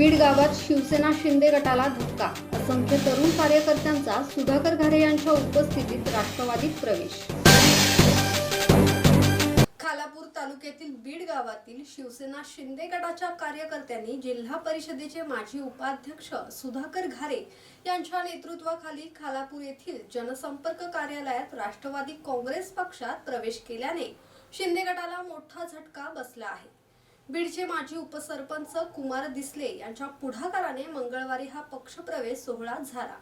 गावात शिवसेना शिंदे गटाला धक्का असंख्य तरुण कार्यकर्त्यांचा सुधाकर घारे यांच्या उपस्थितीत राष्ट्रवादीत प्रवेश. खालापूर तालुक्यातील बीड गावातील शिवसेना शिंदे गटाच्या कार्यकर्त्यांनी जिल्हा परिषदेचे माजी उपाध्यक्ष सुधाकर घारे यांच्या नेतृत्वाखाली खालापूर येथील जनसंपर्क कार्यालयात राष्ट्रवादी काँग्रेस पक्षात प्रवेश केल्याने शिंदे गटाला मोठा झटका बसला आहे. बीडचे माजी उपसरपंच कुमार दिसले यांच्या पुढाकाराने मंगळवारी हा पक्षप्रवेश सोहळा झाला.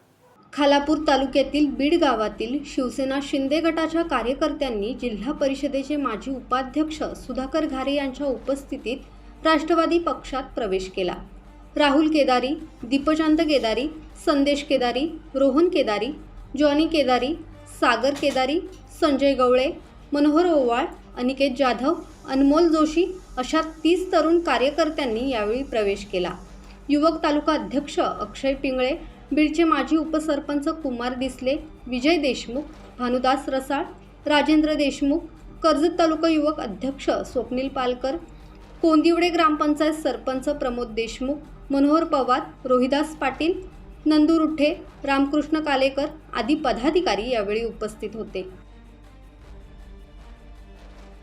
खालापूर तालुक्यातील बीड गावातील शिवसेना शिंदे गटाच्या कार्यकर्त्यांनी जिल्हा परिषदेचे माजी उपाध्यक्ष सुधाकर घारे यांच्या उपस्थितीत राष्ट्रवादी पक्षात प्रवेश केला. राहुल केदारी दीपचंद केदारी संदेश केदारी रोहन केदारी जॉनी केदारी सागर केदारी संजय गवळे मनोहर ओवाळ अनिकेत जाधव अनमोल जोशी अशा तीस तरुण कार्यकर्त्यांनी यावेळी प्रवेश केला. युवक तालुका अध्यक्ष अक्षय पिंगळे बीडचे माजी उपसरपंच कुमार दिसले विजय देशमुख भानुदास रसाळ राजेंद्र देशमुख कर्जत तालुका युवक अध्यक्ष स्वप्नील पालकर कोंदिवडे ग्रामपंचायत सरपंच प्रमोद देशमुख मनोहर पवार रोहिदास पाटील नंदू रुठे रामकृष्ण कालेकर आदी पदाधिकारी यावेळी उपस्थित होते.